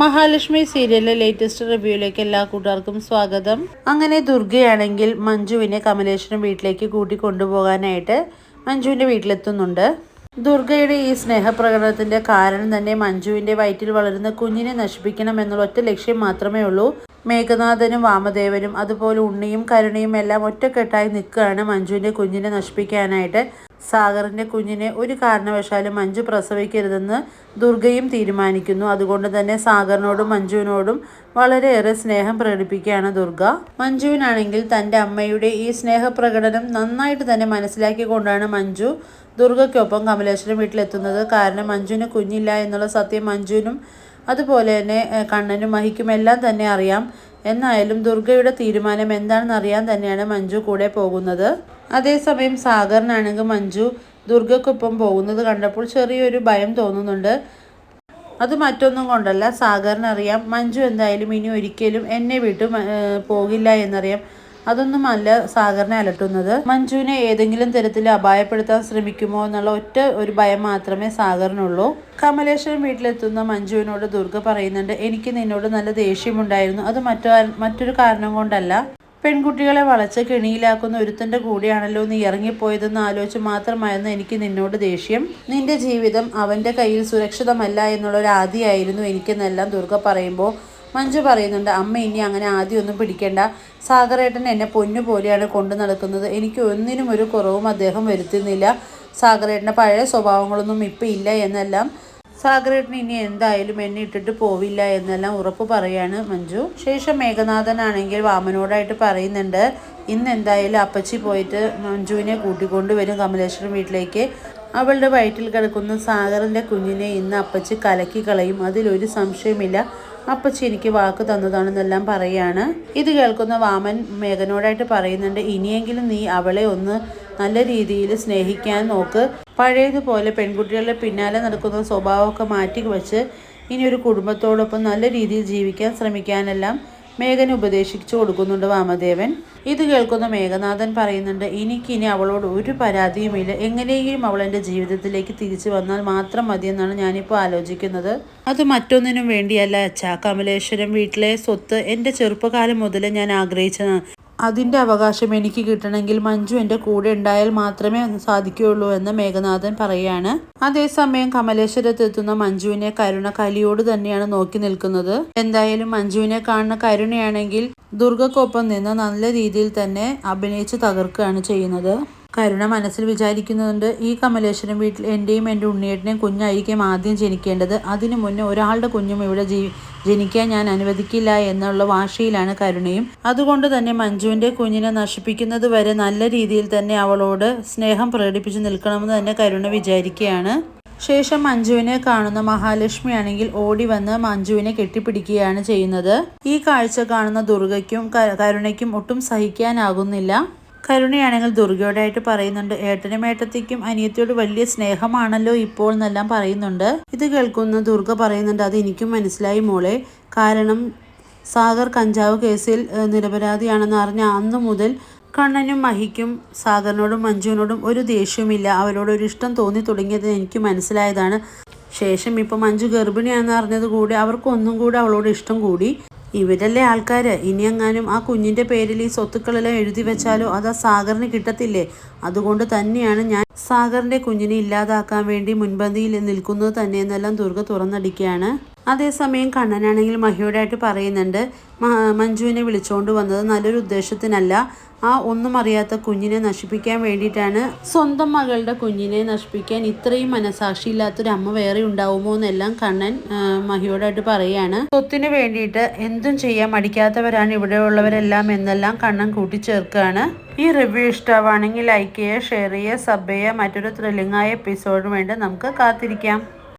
മഹാലക്ഷ്മി സീരിയലിലെ ലേറ്റസ്റ്റ് റിവ്യൂയിലേക്ക് എല്ലാ കൂട്ടുകാർക്കും സ്വാഗതം. അങ്ങനെ ദുർഗയാണെങ്കിൽ മഞ്ജുവിനെ കമലേശ്വരം വീട്ടിലേക്ക് കൂട്ടി കൊണ്ടുപോകാനായിട്ട് മഞ്ജുവിന്റെ വീട്ടിലെത്തുന്നുണ്ട്. ദുർഗയുടെ ഈ സ്നേഹപ്രകടനത്തിന്റെ കാരണം തന്നെ മഞ്ജുവിന്റെ വയറ്റിൽ വളരുന്ന കുഞ്ഞിനെ നശിപ്പിക്കണം എന്നുള്ള ഒറ്റ ലക്ഷ്യം മാത്രമേ ഉള്ളൂ. മേഘനാഥനും വാമദേവനും അതുപോലെ ഉണ്ണിയും കരുണയും എല്ലാം ഒറ്റക്കെട്ടായി നിൽക്കുകയാണ് മഞ്ജുവിന്റെ കുഞ്ഞിനെ നശിപ്പിക്കാനായിട്ട്. സാഗറിന്റെ കുഞ്ഞിനെ ഒരു കാരണവശാലും മഞ്ജു പ്രസവിക്കരുതെന്ന് ദുർഗയും തീരുമാനിക്കുന്നു. അതുകൊണ്ട് തന്നെ സാഗറിനോടും മഞ്ജുവിനോടും വളരെയേറെ സ്നേഹം പ്രകടിപ്പിക്കുകയാണ് ദുർഗ. മഞ്ജുവിനാണെങ്കിൽ തന്റെ അമ്മയുടെ ഈ സ്നേഹപ്രകടനം നന്നായിട്ട് തന്നെ മനസ്സിലാക്കിക്കൊണ്ടാണ് മഞ്ജു ദുർഗയ്ക്കൊപ്പം കമലേശ്വരം വീട്ടിലെത്തുന്നത്. കാരണം മഞ്ജുവിന് കുഞ്ഞില്ല എന്നുള്ള സത്യം മഞ്ജുവിനും അതുപോലെ തന്നെ കണ്ണനും മഹിക്കുമെല്ലാം തന്നെ അറിയാം. എന്നായാലും ദുർഗയുടെ തീരുമാനം എന്താണെന്ന് അറിയാൻ തന്നെയാണ് മഞ്ജു കൂടെ പോകുന്നത്. അതേസമയം സാഗറിനാണെങ്കിൽ മഞ്ജു ദുർഗക്കൊപ്പം പോകുന്നത് കണ്ടപ്പോൾ ചെറിയൊരു ഭയം തോന്നുന്നുണ്ട്. അത് മറ്റൊന്നും കൊണ്ടല്ല സാഗറിനറിയാം മഞ്ജു എന്തായാലും ഇനി ഒരിക്കലും എന്നെ വിട്ടു പോകില്ല എന്നറിയാം. അതൊന്നുമല്ല സാഗറിനെ അലട്ടുന്നത്. മഞ്ജുവിനെ ഏതെങ്കിലും തരത്തിൽ അപായപ്പെടുത്താൻ ശ്രമിക്കുമോ എന്നുള്ള ഒറ്റ ഒരു ഭയം മാത്രമേ സാഗറിനുള്ളൂ. കമലേശ്വരൻ വീട്ടിലെത്തുന്ന മഞ്ജുവിനോട് ദുർഗ പറയുന്നുണ്ട് എനിക്ക് നിന്നോട് നല്ല ദേഷ്യമുണ്ടായിരുന്നു. അത് മറ്റു മറ്റൊരു കാരണം കൊണ്ടല്ല. പെൺകുട്ടികളെ വളച്ച കെണിയിലാക്കുന്ന ഒരുത്തന്റെ കൂടെയാണല്ലോ നീ ഇറങ്ങിപ്പോയതെന്ന് ആലോചിച്ച് മാത്രമായിരുന്നു എനിക്ക് നിന്നോട് ദേഷ്യം. നിന്റെ ജീവിതം അവന്റെ കയ്യിൽ സുരക്ഷിതമല്ല എന്നുള്ള ഒരു ആദിയായിരുന്നു എനിക്കെന്നെല്ലാം ദുർഗ പറയുമ്പോൾ മഞ്ജു പറയുന്നുണ്ട് അമ്മ ഇനി അങ്ങനെ ആദ്യമൊന്നും പിടിക്കേണ്ട. സാഗറേട്ടൻ എന്നെ പൊന്നു പോലെയാണ് കൊണ്ടു നടക്കുന്നത്. എനിക്ക് ഒന്നിനും ഒരു കുറവും അദ്ദേഹം വരുത്തുന്നില്ല. സാഗറേട്ടന്റെ പഴയ സ്വഭാവങ്ങളൊന്നും ഇപ്പം ഇല്ല എന്നെല്ലാം സാഗരേട്ടൻ ഇനി എന്തായാലും എന്നെ ഇട്ടിട്ട് പോവില്ല എന്നെല്ലാം ഉറപ്പ് പറയാണ് മഞ്ജു. ശേഷം മേഘനാഥനാണെങ്കിൽ വാമനോടായിട്ട് പറയുന്നുണ്ട് ഇന്ന് എന്തായാലും അപ്പച്ചി പോയിട്ട് മഞ്ജുവിനെ കൂട്ടിക്കൊണ്ട് വരും കമലേശ്വരൻ വീട്ടിലേക്ക്. അവളുടെ വയറ്റിൽ കിടക്കുന്ന സാഗറിന്റെ കുഞ്ഞിനെ ഇന്ന് അപ്പച്ചി കലക്കി കളയും അതിലൊരു സംശയമില്ല അപ്പച്ചി എനിക്ക് വാക്ക് തന്നതാണെന്നെല്ലാം പറയാണ്. ഇത് കേൾക്കുന്ന വാമൻ മേഘനോടായിട്ട് പറയുന്നുണ്ട് ഇനിയെങ്കിലും നീ അവളെ ഒന്ന് നല്ല രീതിയിൽ സ്നേഹിക്കാൻ നോക്ക്. പഴയതുപോലെ പെൺകുട്ടികളുടെ പിന്നാലെ നടക്കുന്ന സ്വഭാവമൊക്കെ മാറ്റി വച്ച് ഇനി ഒരു കുടുംബത്തോടൊപ്പം നല്ല രീതിയിൽ ജീവിക്കാൻ ശ്രമിക്കാനെല്ലാം മേഘൻ ഉപദേശിച്ചു കൊടുക്കുന്നുണ്ട് വാമദേവൻ. ഇത് കേൾക്കുന്ന മേഘനാഥൻ പറയുന്നുണ്ട് എനിക്കിനി അവളോട് ഒരു പരാതിയുമില്ല. എങ്ങനെയെങ്കിലും അവൾ എന്റെ ജീവിതത്തിലേക്ക് തിരിച്ചു വന്നാൽ മാത്രം മതിയെന്നാണ് ഞാനിപ്പോൾ ആലോചിക്കുന്നത്. അത് മറ്റൊന്നിനും വേണ്ടിയല്ല. അച്ഛാ കമലേശ്വരം വീട്ടിലെ സ്വത്ത് എന്റെ ചെറുപ്പകാലം മുതൽ ഞാൻ ആഗ്രഹിച്ചതാണ്. അതിന്റെ അവകാശം എനിക്ക് കിട്ടണമെങ്കിൽ മഞ്ജു എന്റെ കൂടെ ഉണ്ടായാൽ മാത്രമേ സാധിക്കുകയുള്ളൂ എന്ന് മേഘനാഥൻ പറയാണ് അതേസമയം കമലേശ്വരത്തെത്തുന്ന മഞ്ജുവിനെ കരുണ കലിയോട് തന്നെയാണ് നോക്കി നിൽക്കുന്നത്. എന്തായാലും മഞ്ജുവിനെ കാണുന്ന കരുണയാണെങ്കിൽ ദുർഗക്കൊപ്പം നിന്ന് നല്ല രീതിയിൽ തന്നെ അഭിനയിച്ച് തകർക്കുകയാണ് ചെയ്യുന്നത്. കരുണ മനസ്സിൽ വിചാരിക്കുന്നുണ്ട്. ഈ കമലേശ്വരം വീട്ടിൽ എന്റെയും എന്റെ ഉണ്ണിയേട്ടനെയും കുഞ്ഞായിരിക്കും ആദ്യം ജനിക്കേണ്ടത്. അതിനു മുന്നേ ഒരാളുടെ കുഞ്ഞും ഇവിടെ ജീ ജനിക്കാൻ ഞാൻ അനുവദിക്കില്ല എന്നുള്ള വാശിയിലാണ് കരുണയും. അതുകൊണ്ട് തന്നെ മഞ്ജുവിന്റെ കുഞ്ഞിനെ നശിപ്പിക്കുന്നത് വരെ നല്ല രീതിയിൽ തന്നെ അവളോട് സ്നേഹം പ്രകടിപ്പിച്ച് നിൽക്കണമെന്ന് തന്നെ കരുണ വിചാരിക്കുകയാണ് ശേഷം മഞ്ജുവിനെ കാണുന്ന മഹാലക്ഷ്മി ആണെങ്കിൽ ഓടി വന്ന് മഞ്ജുവിനെ കെട്ടിപ്പിടിക്കുകയാണ് ചെയ്യുന്നത്. ഈ കാഴ്ച കാണുന്ന ദുർഗയ്ക്കും കരുണയ്ക്കും ഒട്ടും സഹിക്കാനാകുന്നില്ല. കരുണയാണെങ്കിൽ ദുർഗയോടായിട്ട് പറയുന്നുണ്ട് ഏട്ടനും ഏട്ടത്തിക്കും അനിയത്തിയോട് വലിയ സ്നേഹമാണല്ലോ ഇപ്പോൾ എന്നെല്ലാം പറയുന്നുണ്ട്. ഇത് കേൾക്കുന്ന ദുർഗ പറയുന്നുണ്ട് അത് എനിക്കും മനസ്സിലായി മോളെ. കാരണം സാഗർ കഞ്ചാവ് കേസിൽ നിരപരാധിയാണെന്ന് അറിഞ്ഞ അന്നു മുതൽ കണ്ണനും മഹിക്കും സാഗറിനോടും മഞ്ജുവിനോടും ഒരു ദേഷ്യവുമില്ല. അവരോട് ഒരു ഇഷ്ടം തോന്നി തുടങ്ങിയത് എനിക്ക് മനസ്സിലായതാണ്. ശേഷം ഇപ്പം മഞ്ജു ഗർഭിണിയാണെന്ന് അറിഞ്ഞത് കൂടി അവർക്ക് ഒന്നും കൂടി അവളോട് ഇഷ്ടം കൂടി. ഇവരല്ലേ ആൾക്കാർ ഇനിയെങ്ങാനും ആ കുഞ്ഞിന്റെ പേരിൽ ഈ സ്വത്തുക്കളെല്ലാം എഴുതി വെച്ചാലോ? അത് സാഗറിന് കിട്ടത്തില്ലേ? അതുകൊണ്ട് തന്നെയാണ് ഞാൻ സാഗറിന്റെ കുഞ്ഞിനെ ഇല്ലാതാക്കാൻ വേണ്ടി മുൻപന്തിയിൽ നിൽക്കുന്നത് തന്നെയെന്നെല്ലാം ദുർഗ തുറന്നടിക്കുകയാണ്. അതേസമയം കണ്ണനാണെങ്കിൽ മഹിയോടായിട്ട് പറയുന്നുണ്ട് മഞ്ജുവിനെ വിളിച്ചുകൊണ്ട് വന്നത് നല്ലൊരു ഉദ്ദേശത്തിനല്ല. ആ ഒന്നും അറിയാത്ത കുഞ്ഞിനെ നശിപ്പിക്കാൻ വേണ്ടിയിട്ടാണ്. സ്വന്തം മകളുടെ കുഞ്ഞിനെ നശിപ്പിക്കാൻ ഇത്രയും മനസാക്ഷി മനസാക്ഷിയില്ലാത്തൊരു അമ്മ വേറെ ഉണ്ടാവുമോ എന്നെല്ലാം കണ്ണൻ മഹിയോടായിട്ട് പറയുകയാണ്. സ്വത്തിന് വേണ്ടിയിട്ട് എന്തും ചെയ്യാൻ മടിക്കാത്തവരാണ് ഇവിടെയുള്ളവരെല്ലാം എന്നെല്ലാം കണ്ണൻ കൂട്ടിച്ചേർക്കുകയാണ്. ഈ റിവ്യൂ ഇഷ്ടമാണെങ്കിൽ ലൈക്ക് ചെയ്യുക ഷെയർ ചെയ്യുക സബ് ചെയ്യുക മറ്റൊരു ത്രില്ലിംഗായ എപ്പിസോഡിന് വേണ്ടി നമുക്ക് കാത്തിരിക്കാം.